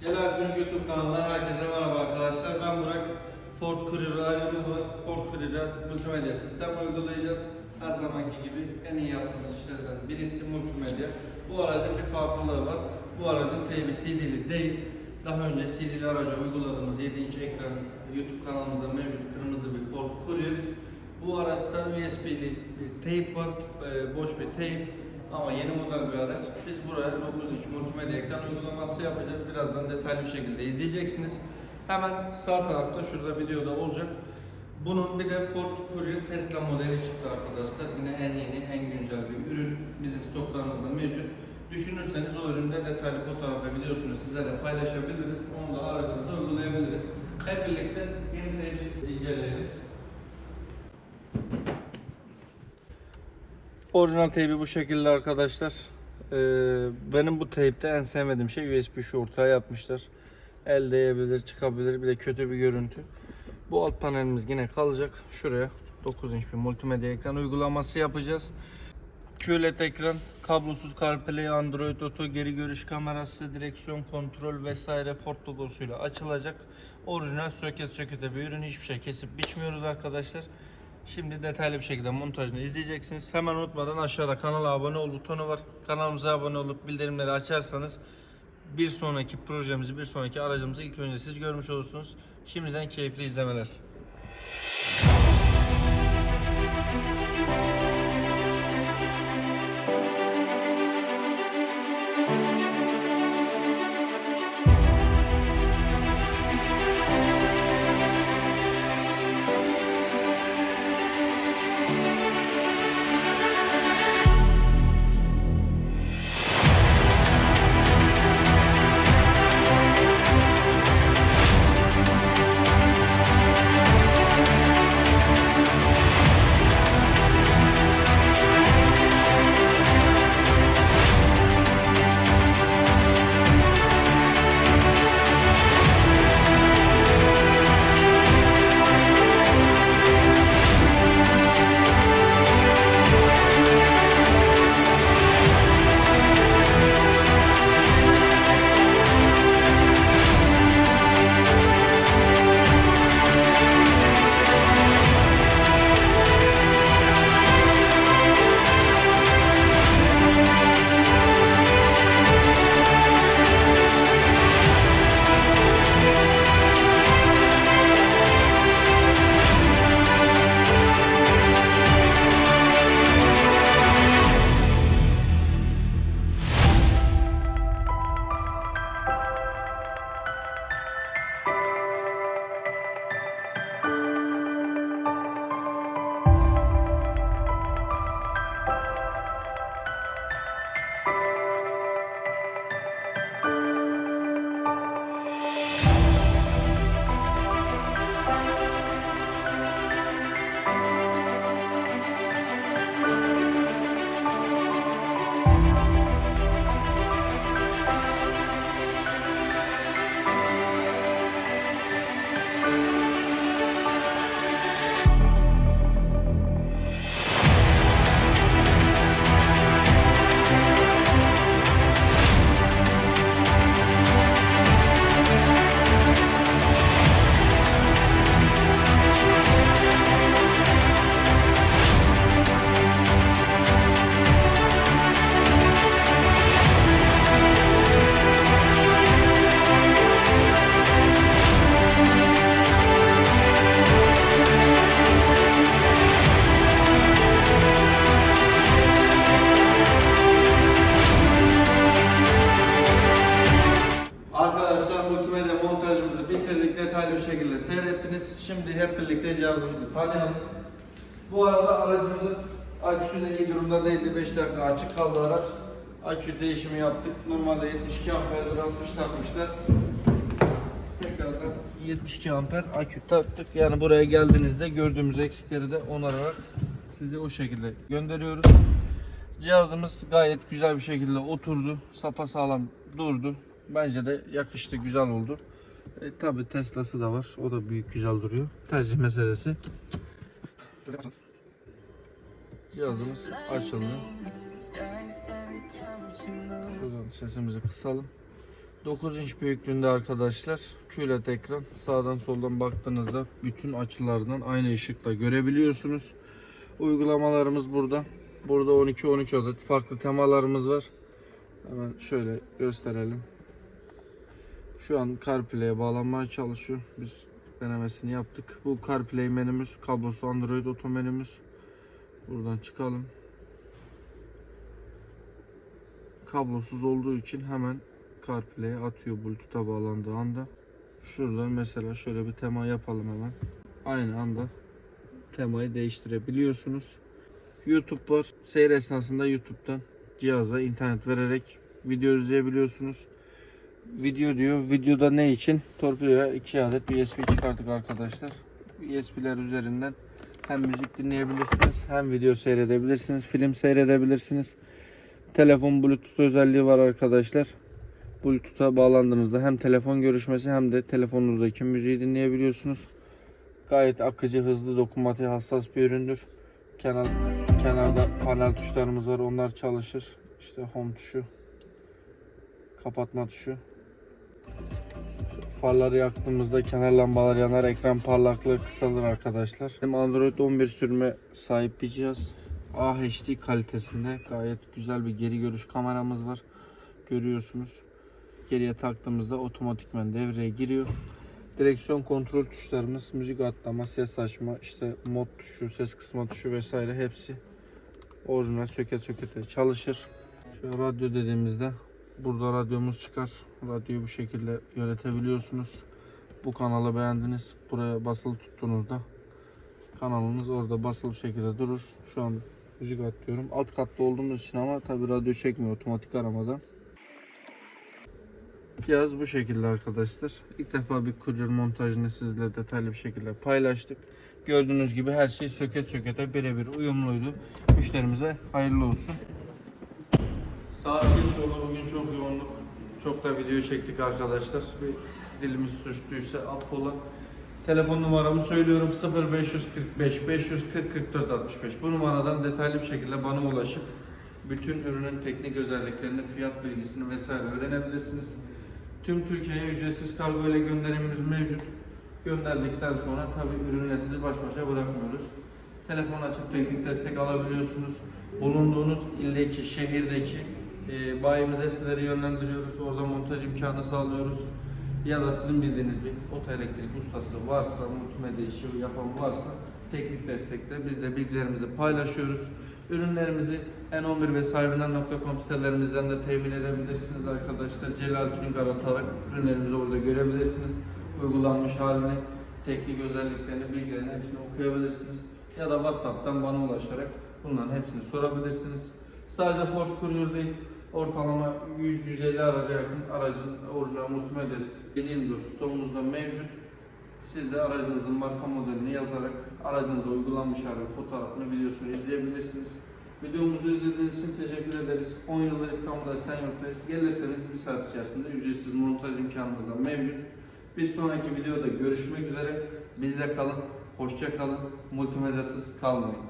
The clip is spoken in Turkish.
Celal Türk YouTube kanalından herkese merhaba arkadaşlar. Ben Burak. Ford Courier aracımız var. Ford Courier'a multimedya sistem uygulayacağız. Her zamanki gibi en iyi yaptığımız işlerden birisi multimedya. Bu aracın bir farklılığı var. Bu aracın teybi CD'li değil. Daha önce CD'li araca uyguladığımız 7 inç ekran YouTube kanalımızda mevcut kırmızı bir Ford Courier. Bu araçta USB'li bir teyp var. Ee, boş bir teyp. Ama yeni model bir araç. Biz buraya 9 inç multimedya ekran uygulaması yapacağız. Birazdan detaylı bir şekilde izleyeceksiniz. Hemen sağ tarafta şurada videoda olacak. Bunun bir de Ford Courier Tesla modeli çıktı arkadaşlar. Yine en yeni, en güncel bir ürün. Bizim stoklarımızda mevcut. Düşünürseniz o üründe detaylı fotoğraf ve videosunu sizlerle paylaşabiliriz. Onu da aracınıza uygulayabiliriz. Hep birlikte yeni teybi Orijinal teybi bu şekilde arkadaşlar. Ee, benim bu teypte en sevmediğim şey USB şu ortaya yapmışlar. El değebilir, çıkabilir. Bir de kötü bir görüntü. Bu alt panelimiz yine kalacak. Şuraya 9 inç bir multimedya ekran uygulaması yapacağız. QLED ekran, kablosuz CarPlay, Android Auto, geri görüş kamerası, direksiyon kontrol vesaire Ford logosuyla açılacak. Orijinal söket sökete bir ürün. Hiçbir şey kesip biçmiyoruz arkadaşlar. Şimdi detaylı bir şekilde montajını izleyeceksiniz. Hemen unutmadan aşağıda kanala abone ol butonu var. Kanalımıza abone olup bildirimleri açarsanız bir sonraki projemizi, bir sonraki aracımızı ilk önce siz görmüş olursunuz. Şimdiden keyifli izlemeler. Şimdi hep birlikte cihazımızı tanıyalım. Bu arada aracımızın aküsü de iyi durumda değildi. 5 dakika açık kaldı araç. Akü değişimi yaptık. Normalde 72 amperdir 60 takmışlar. Tekrardan 72 amper akü taktık. Yani buraya geldiğinizde gördüğümüz eksikleri de onararak size o şekilde gönderiyoruz. Cihazımız gayet güzel bir şekilde oturdu. Sapa sağlam durdu. Bence de yakıştı, güzel oldu. E, Tabi Tesla'sı da var. O da büyük güzel duruyor. Tercih meselesi. Cihazımız açıldı. Şuradan sesimizi kısalım. 9 inç büyüklüğünde arkadaşlar. QLED ekran. Sağdan soldan baktığınızda bütün açılardan aynı ışıkla görebiliyorsunuz. Uygulamalarımız burada. Burada 12-13 adet farklı temalarımız var. Hemen şöyle gösterelim. Şu an CarPlay'e bağlanmaya çalışıyor. Biz denemesini yaptık. Bu CarPlay menümüz, kablosu Android Auto menümüz. Buradan çıkalım. Kablosuz olduğu için hemen CarPlay'e atıyor Bluetooth'a bağlandığı anda. Şuradan mesela şöyle bir tema yapalım hemen. Aynı anda temayı değiştirebiliyorsunuz. YouTube var. Seyir esnasında YouTube'dan cihaza internet vererek video izleyebiliyorsunuz. Video diyor. Videoda ne için? Torpidoya 2 adet USB çıkarttık arkadaşlar. USB'ler üzerinden hem müzik dinleyebilirsiniz hem video seyredebilirsiniz, film seyredebilirsiniz. Telefon Bluetooth özelliği var arkadaşlar. Bluetooth'a bağlandığınızda hem telefon görüşmesi hem de telefonunuzdaki müziği dinleyebiliyorsunuz. Gayet akıcı, hızlı, dokunmatiğe hassas bir üründür. Kenar, kenarda panel tuşlarımız var. Onlar çalışır. İşte home tuşu, kapatma tuşu. Farları yaktığımızda kenar lambalar yanar, ekran parlaklığı kısalır arkadaşlar. Hem Android 11 sürme sahip bir cihaz. AHD kalitesinde gayet güzel bir geri görüş kameramız var. Görüyorsunuz. Geriye taktığımızda otomatikman devreye giriyor. Direksiyon kontrol tuşlarımız, müzik atlama, ses açma, işte mod tuşu, ses kısma tuşu vesaire hepsi orijinal söke sökete çalışır. Şu radyo dediğimizde burada radyomuz çıkar. Radyoyu bu şekilde yönetebiliyorsunuz. Bu kanalı beğendiniz. Buraya basılı tuttuğunuzda kanalınız orada basılı şekilde durur. Şu an müzik atlıyorum. Alt katta olduğumuz için ama tabi radyo çekmiyor otomatik aramada. Cihaz bu şekilde arkadaşlar. İlk defa bir kurir montajını sizle detaylı bir şekilde paylaştık. Gördüğünüz gibi her şey söket sökete birebir uyumluydu. Müşterimize hayırlı olsun. Saat geç oldu. Bugün çok yoğunluk. Çok da video çektik arkadaşlar. Bir dilimiz suçluysa affola. Telefon numaramı söylüyorum 0545 540 44 65. Bu numaradan detaylı bir şekilde bana ulaşıp bütün ürünün teknik özelliklerini, fiyat bilgisini vesaire öğrenebilirsiniz. Tüm Türkiye'ye ücretsiz kargo ile gönderimimiz mevcut. Gönderdikten sonra tabi ürünle sizi baş başa bırakmıyoruz. Telefon açıp teknik destek alabiliyorsunuz. Bulunduğunuz ildeki, şehirdeki e, bayimize sizleri yönlendiriyoruz. Orada montaj imkanı sağlıyoruz. Ya da sizin bildiğiniz bir oto elektrik ustası varsa, multimedya işi yapan varsa teknik destekte biz de bilgilerimizi paylaşıyoruz. Ürünlerimizi N11 ve sahibinden.com sitelerimizden de temin edebilirsiniz arkadaşlar. Celal Tuning aratarak ürünlerimizi orada görebilirsiniz. Uygulanmış halini, teknik özelliklerini, bilgilerini hepsini okuyabilirsiniz. Ya da WhatsApp'tan bana ulaşarak bunların hepsini sorabilirsiniz. Sadece Ford Courier değil, ortalama 100-150 araca yakın aracın orijinal multimedyası 724 stoğumuzda mevcut. Siz de aracınızın marka modelini yazarak aracınıza uygulanmış hali fotoğrafını, videosunu izleyebilirsiniz. Videomuzu izlediğiniz için teşekkür ederiz. 10 yıldır İstanbul'da Esenyurt'tayız. Gelirseniz bir saat içerisinde ücretsiz montaj imkanımız da mevcut. Bir sonraki videoda görüşmek üzere. Bizde kalın, hoşça kalın, multimedyasız kalmayın.